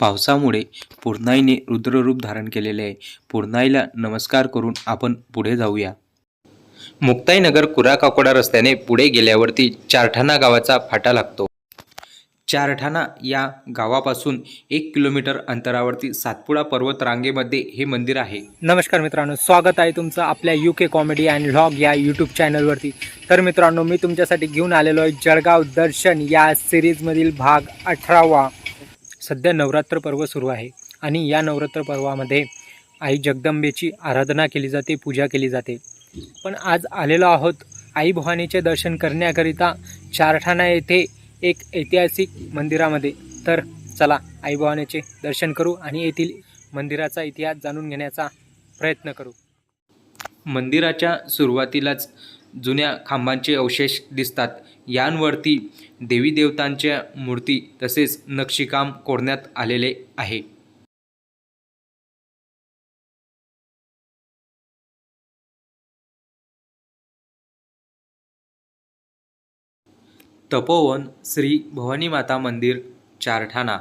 पावसामुळे पूर्णाईने रुद्ररूप धारण केलेले आहे. पूर्णाईला नमस्कार करून आपण पुढे जाऊया. मुक्ताईनगर कुराकाकोडा रस्त्याने पुढे गेल्यावरती चारठाणा गावाचा फाटा लागतो. चारठाणा या गावापासून एक किलोमीटर अंतरावरती सातपुडा पर्वत रांगेमध्ये हे मंदिर आहे. नमस्कार मित्रांनो स्वागत आहे तुमचं आपल्या U K comedy and vlog या यूट्यूब चॅनलवरती तर मित्रांनो मी तुमच्यासाठी घेऊन आलेलो आहे जळगाव दर्शन या सिरीजमधील भाग अठरावा. सध्या नवरात्र पर्व सुरू आहे आणि या नवरात्र पर्वामध्ये आई जगदंबेची आराधना केली जाते पूजा केली जाते. पण आज आलेलो आहोत आई भवानीचे दर्शन करण्याकरिता चारठाणा येथे एक ऐतिहासिक मंदिरामध्ये. तर चला आई भवानीचे दर्शन करू आणि येथील मंदिराचा इतिहास जाणून घेण्याचा प्रयत्न करू. मंदिराच्या सुरुवातीलाच जुन्या खांबांचे अवशेष दिसतात. यांवरती देवी देवतांच्या मूर्ती तसेच नक्षीकाम कोरण्यात आलेले आहे. तपोवन श्री भवानी माता मंदिर चारठाणा.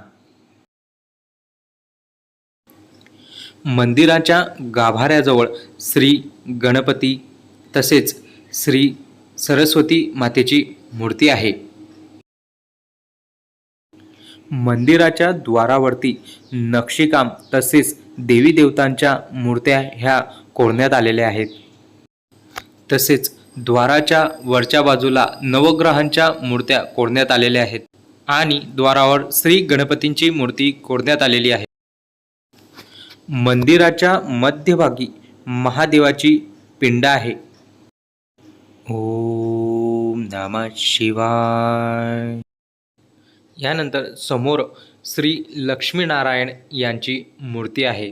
मंदिराच्या गाभाऱ्याजवळ श्री गणपती तसेच श्री सरस्वती मातेची मूर्ती आहे. मंदिराच्या द्वारावरती नक्षीकाम तसेच देवी देवतांच्या मूर्त्या ह्या कोरण्यात आलेल्या आहेत. तसेच द्वाराच्या वरच्या बाजूला नवग्रहांच्या मूर्त्या कोरण्यात आलेल्या आहेत आणि द्वारावर श्री गणपतींची मूर्ती कोरण्यात आलेली आहे. मंदिराच्या मध्यभागी महादेवाची पिंड आहे. ओ नमः शिवाय. यानंतर समोर श्री लक्ष्मीनारायण यांची मूर्ती आहे.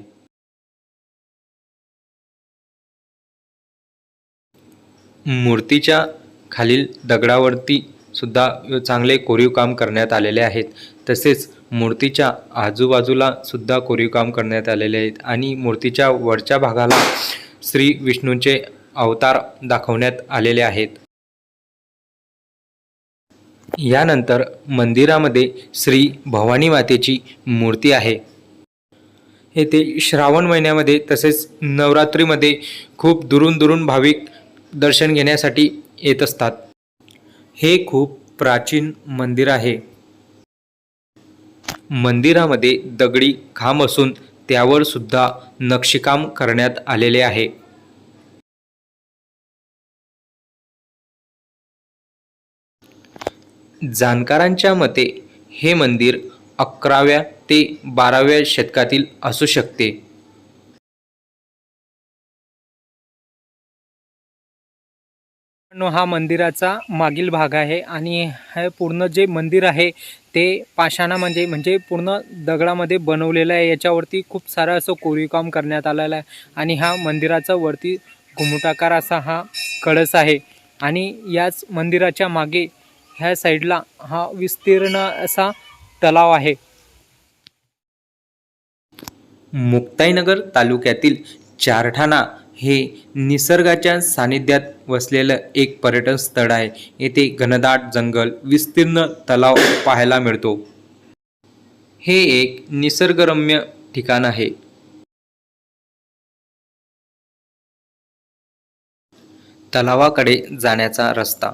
मूर्तीच्या खालील दगडावरती सुद्धा चांगले कोरीव काम करण्यात आलेले आहेत. तसेच मूर्तीच्या आजूबाजूला सुद्धा कोरीव काम करण्यात आलेले आहेत आणि मूर्तीच्या वरच्या भागाला श्री विष्णूंचे अवतार दाखवण्यात आलेले आहेत. यानंतर मंदिरामध्ये श्री भवानी मातेची मूर्ती आहे. येथे श्रावण महिन्यामध्ये तसेच नवरात्रीमध्ये खूप दुरून दुरून भाविक दर्शन घेण्यासाठी येत असतात. हे खूप प्राचीन मंदिर आहे. मंदिरामध्ये दगडी खांब असून त्यावर सुद्धा नक्षीकाम करण्यात आलेले आहे. जाणकारांच्या मते हे मंदिर अकराव्या ते बाराव्या शतकातील असू शकते. हा मंदिराचा मागील भाग आहे आणि हे पूर्ण जे मंदिर आहे ते पाषाणा म्हणजे म्हणजे पूर्ण दगडामध्ये बनवलेलं आहे. याच्यावरती खूप सारं असं कोरीवकाम करण्यात आलेलं आहे आणि हा मंदिराचा वरती घुमटाकार असा हा कळस आहे आणि याच मंदिराच्या मागे ह्या साईडला हा विस्तीर्ण असा तलाव आहे. मुक्ताईनगर तालुक्यातील चारठाणा हे निसर्गाच्या सानिध्यात वसलेलं एक पर्यटन स्थळ आहे. येथे घनदाट जंगल विस्तीर्ण तलाव पाहायला मिळतो. हे एक निसर्गरम्य ठिकाण आहे. तलावाकडे जाण्याचा रस्ता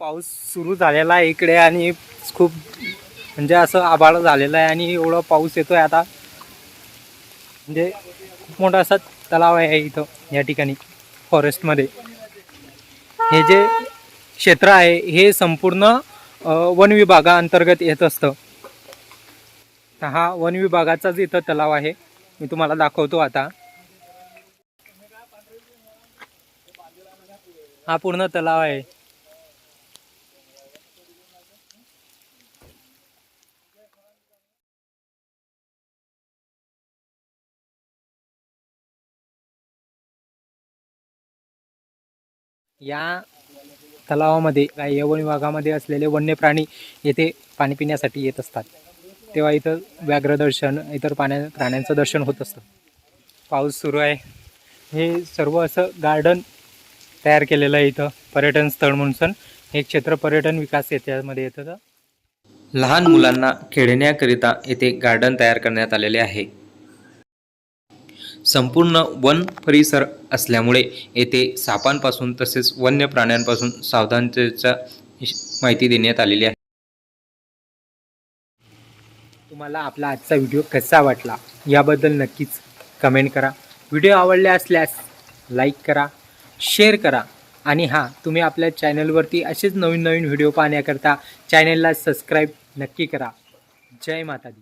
पाऊस सुरू झालेला आहे इकडे आणि खूप म्हणजे असं आभाळ झालेलं आहे आणि एवढा पाऊस येतोय आता. म्हणजे खूप मोठा असा तलाव आहे इथं या ठिकाणी फॉरेस्टमध्ये हे जे क्षेत्र आहे हे संपूर्ण वन विभागाअंतर्गत येत असतं. तर हा वन विभागाचाच इथं तलाव आहे. मी तुम्हाला दाखवतो आता. हा पूर्ण तलाव आहे. या तलावामध्ये काही वन असलेले वन्य प्राणी येथे पाणी पिण्यासाठी येत असतात. तेव्हा इथं व्याघ्रदर्शन इतर पाण्या प्राण्यांचं दर्शन होत असतं. पाऊस सुरू आहे. हे सर्व असं गार्डन तयार केलेलं आहे इथं पर्यटन स्थळ म्हणून हे क्षेत्र पर्यटन विकास याच्यामध्ये येतं. लहान मुलांना खेळण्याकरिता येथे गार्डन तयार करण्यात आलेले आहे. संपूर्ण वन परिसर असल्यामुळे येथे सापांपासून तसेच वन्य प्राण्यांपासून सावधानतेचा माहिती देण्यात आलेली आहे. तुम्हाला आपला आजचा व्हिडिओ कसा वाटला याबद्दल नक्कीच कमेंट करा. व्हिडिओ आवडले असल्यास लाईक करा शेअर करा आणि हां तुम्ही आपल्या चॅनलवरती असेच नवीन नवीन व्हिडिओ पाहण्याकरता चॅनलला सबस्क्राईब नक्की करा. जय माता दी